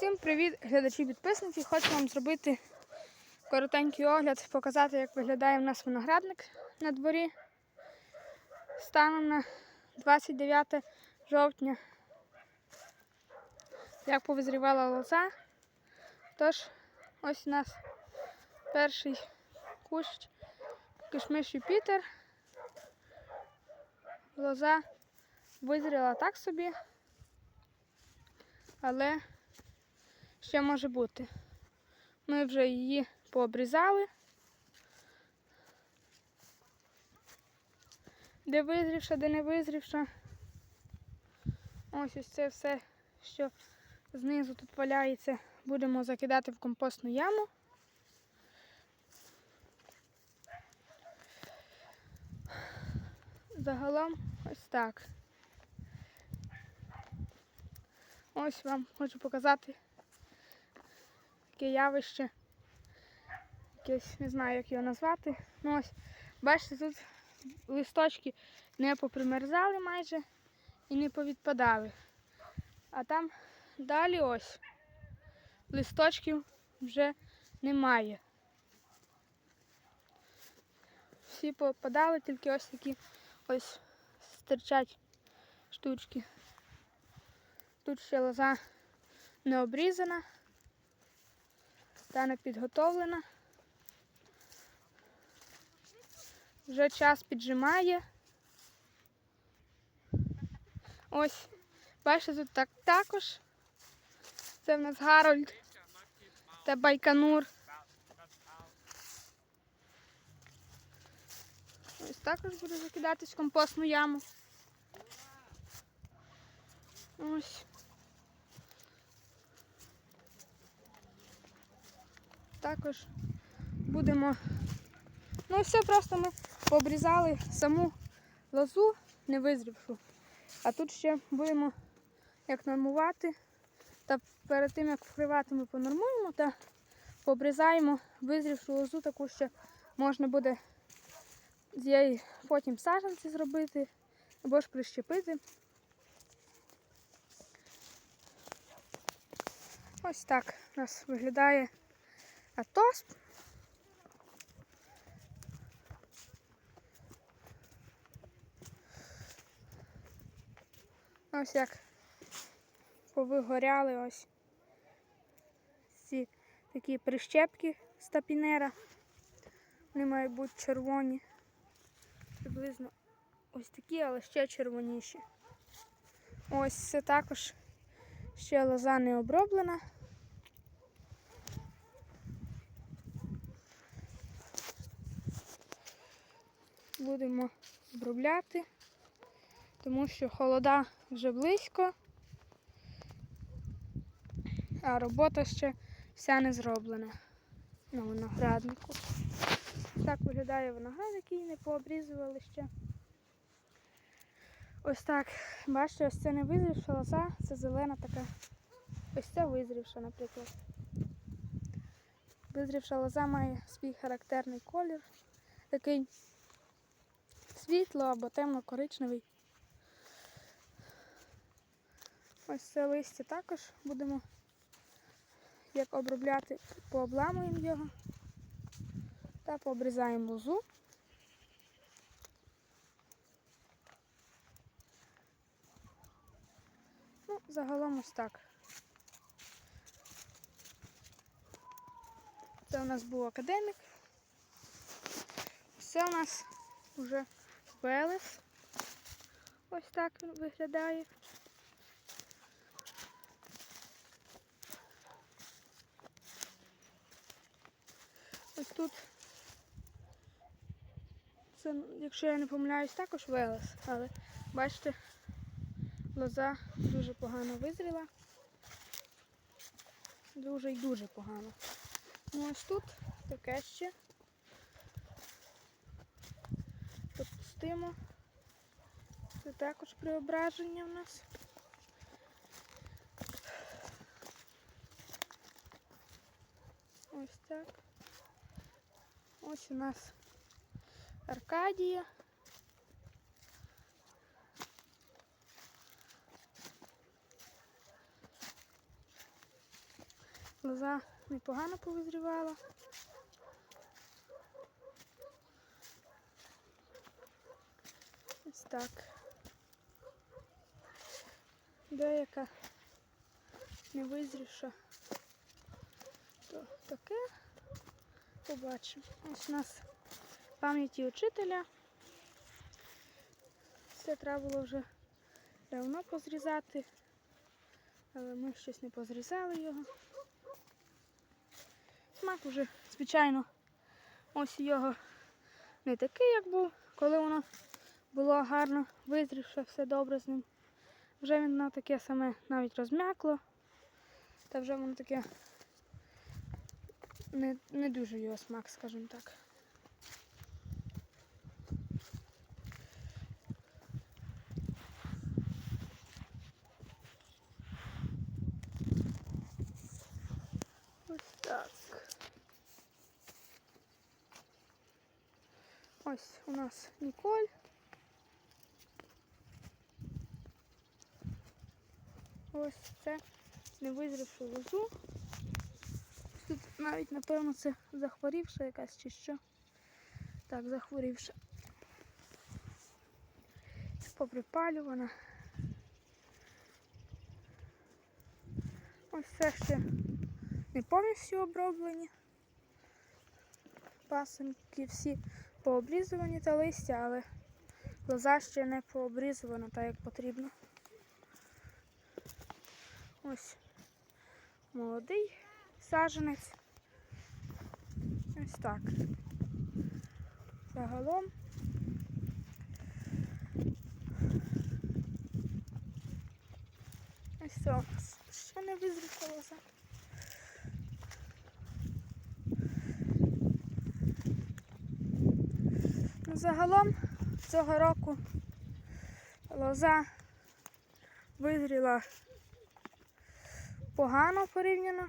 Всім привіт, глядачі підписники. Хочу вам зробити коротенький огляд, показати, як виглядає в нас виноградник на дворі. Станом на 29 жовтня. Як повизрівала лоза. Тож, ось у нас перший кущ кишмиш Юпітер. Лоза визріла так собі, але ще може бути. Ми вже її пообрізали. Де визрівша, де не визрівша. Ось ось це все, що знизу тут валяється, будемо закидати в компостну яму. Загалом ось так. Ось вам хочу показати таке явище. Якесь, не знаю, як його назвати. Ну ось, бачите, тут листочки не попримерзали майже і не повідпадали. А там далі ось листочків вже немає. Всі попадали, тільки ось такі ось стирчать штучки. Тут ще лоза не обрізана та не підготовлена. Вже час піджимає. Ось, бачите, тут так також. Це в нас Гарольд та Байконур. Ось також буду закидатись в компостну яму. Ось. Також будемо. Ну, все просто ми пообрізали саму лозу, не визрівшу. А тут ще будемо як нормувати. Та перед тим як вкривати, ми понормуємо та пообрізаємо визрівшу лозу, таку ще можна буде з її потім саджанці зробити або ж прищепити. Ось так у нас виглядає атос. Ось як повигоряли ось ці такі прищепки з тапінера. Вони мають бути червоні. Приблизно ось такі, але ще червоніші. Ось це також ще лоза не оброблена. Будемо обробляти, тому що холода вже близько, а робота ще вся не зроблена на винограднику. Так виглядає виноград, який не пообрізували ще. Ось так, бачите, ось це не визрівша лоза, це зелена така. Ось це визрівша, наприклад. Визрівша лоза має свій характерний колір, такий світло або темно-коричневий. Ось це листя також будемо як обробляти, пообламуємо його та пообрізаємо лозу. Ну, загалом ось так. Це у нас був академік. Це у нас вже Велес. Ось так він виглядає. Ось тут, це, якщо я не помиляюсь, також Велес, але бачите, лоза дуже погано визріла. Дуже і дуже погано. Ну ось тут таке ще. Допустимо. Це також преображення в нас. Ось так. Ось у нас Аркадія. Лоза непогано повизрівала. Ось так. Деяка не визрівша. То таке побачимо. Ось у нас пам'яті учителя. Це треба було вже давно позрізати, але ми щось не позрізали його. Смак вже, звичайно, ось його не такий, як був, коли воно було гарно визрівше, все добре з ним. Вже на таке саме навіть розм'якло. Та вже воно таке не, не дуже його смак, скажімо так. Ось так. Ось у нас Ніколь. Ось це невизрівшу лозу. Тут навіть, напевно, це захворівша якась чи що. Так, захворівша. Поприпалювана. Ось це ще не повністю оброблені. Пасенки всі пообрізувані та листя, але лоза ще не пообрізувана так, як потрібно. Ось молодий саджанець. Ось так. Загалом. Ось це у ще не визріла лоза. Ну, загалом цього року лоза визріла погано порівняно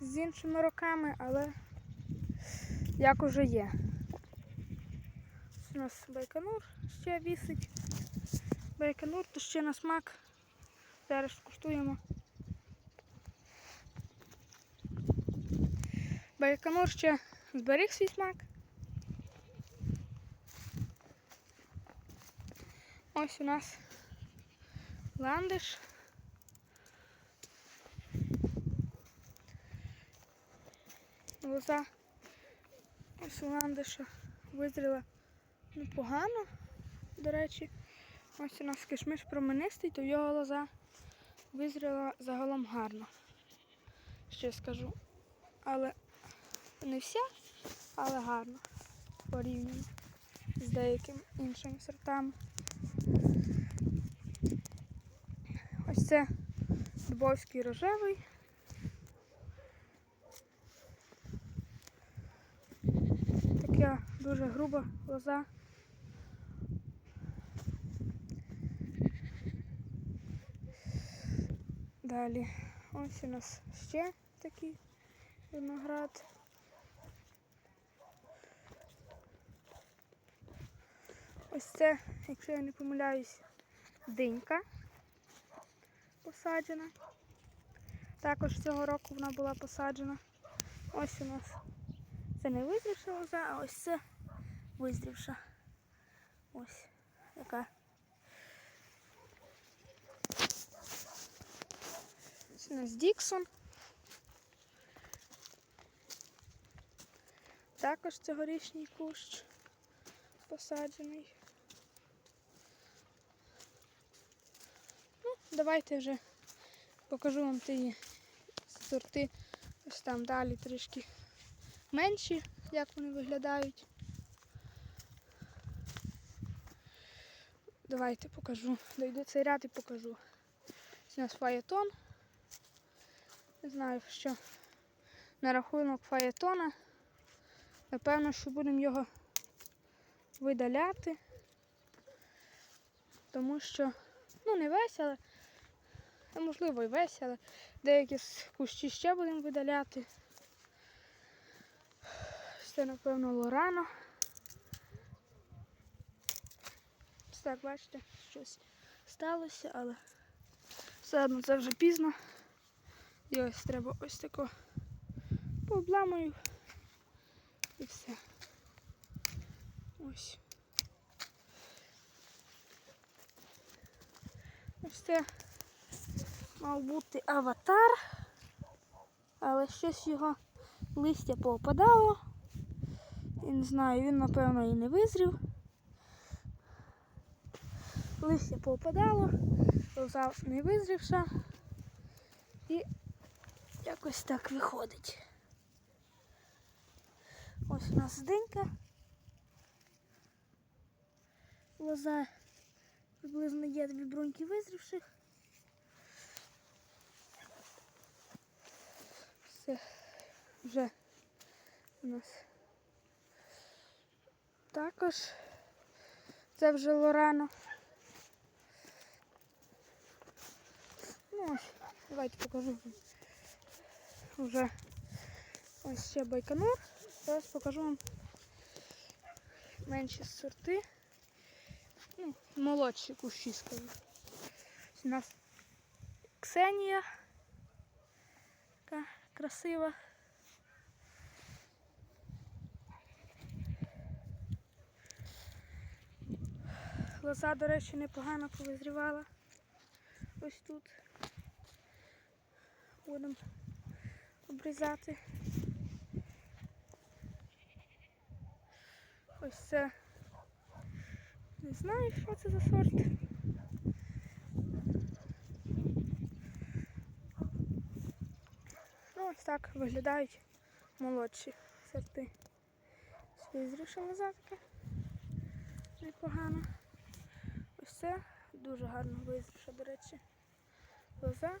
з іншими роками, але як уже є. У нас байконур ще вісить. Байконур то ще на смак. Зараз куштуємо. Байконур ще зберіг свій смак. Ось у нас ландиш. Лоза ось визріла непогано, до речі. Ось у нас кишмиш променистий, то його лоза визріла загалом гарно. Ще скажу. Але не вся, але гарно порівняно з деякими іншими сортами. Ось це дубовський рожевий. Така дуже груба лоза. Далі ось у нас ще такий виноград. Ось це, якщо я не помиляюсь, динька посаджена. Також цього року вона була посаджена. Ось у нас це не визрівша лоза, а ось це визрівша. Ось яка. Ось у нас Діксон. Також цьогорічний кущ посаджений. Ну, давайте вже покажу вам ті сорти. Ось там далі трішки менші, як вони виглядають. Давайте покажу. Дойду цей ряд і покажу. Ось у нас фаєтон. Не знаю, що на рахунок фаєтона. Напевно, що будемо його видаляти, тому що, ну, не весь, але, а можливо і весь, але деякі кущі ще будемо видаляти. Це, напевно, лорано. Так, бачите, щось сталося, але все одно це вже пізно. І ось треба ось тако пообламую і все. Ось. Ось це мав бути аватар, але щось його листя повпадало. І не знаю, він напевно і не визрів. Листя повпадало, лоза не визрівша. І якось так виходить. Ось у нас динька. Лоза приблизно є дві бруньки визрівших. Все вже у нас також. Це вже Лорано. Ну давайте покажу. Вже ось ще байконур. Зараз покажу вам менші сорти. Ну, молодші кущі, скажу. У нас Ксенія. Така красива. Лоза, до речі, непогано повизрівала. Ось тут. Будемо обрізати. Ось це. Не знаю, що це за сорт. Ну, ось так виглядають молодші сорти. Визрівша лоза така. Непогано. Це дуже гарно визрівша, до речі. Лоза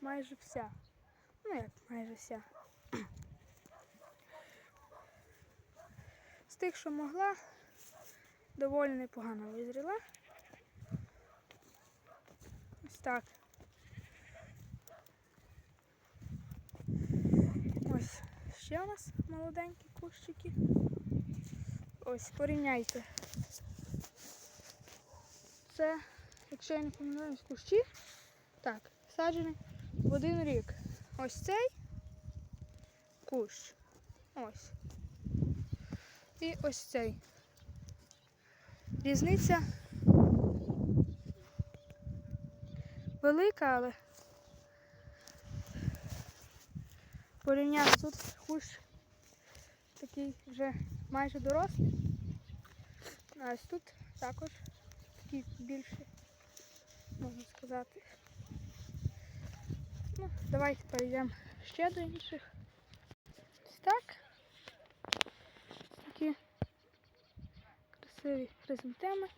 майже вся. Ну як майже вся. З тих, що могла, доволі непогано визріла. Ось так. Ось ще у нас молоденькі кущики. Ось, порівняйте. Це, якщо я не помиляюсь, кущі. Так, саджені в один рік. Ось цей кущ. Ось. І ось цей. Різниця велика, але порівняти тут кущ такий вже майже дорослий. А ось тут також такий більший, можна сказати. Ну, давайте перейдемо ще до інших. Ось так. Такі красиві хризантеми.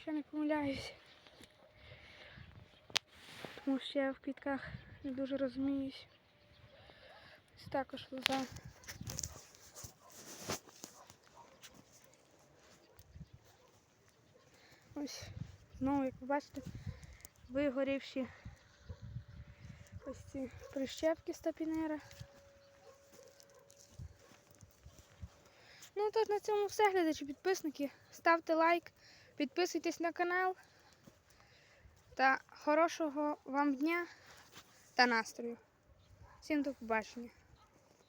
Ще не помиляюсь. Тому що я в квітках не дуже розуміюсь. Ось також лоза. Ось знову, як ви бачите, вигорівші ось ці прищепки стапінера. Ну тож на цьому все, глядачі, підписники. Ставте лайк, підписуйтесь на канал. Та хорошого вам дня та настрою. Всім до побачення.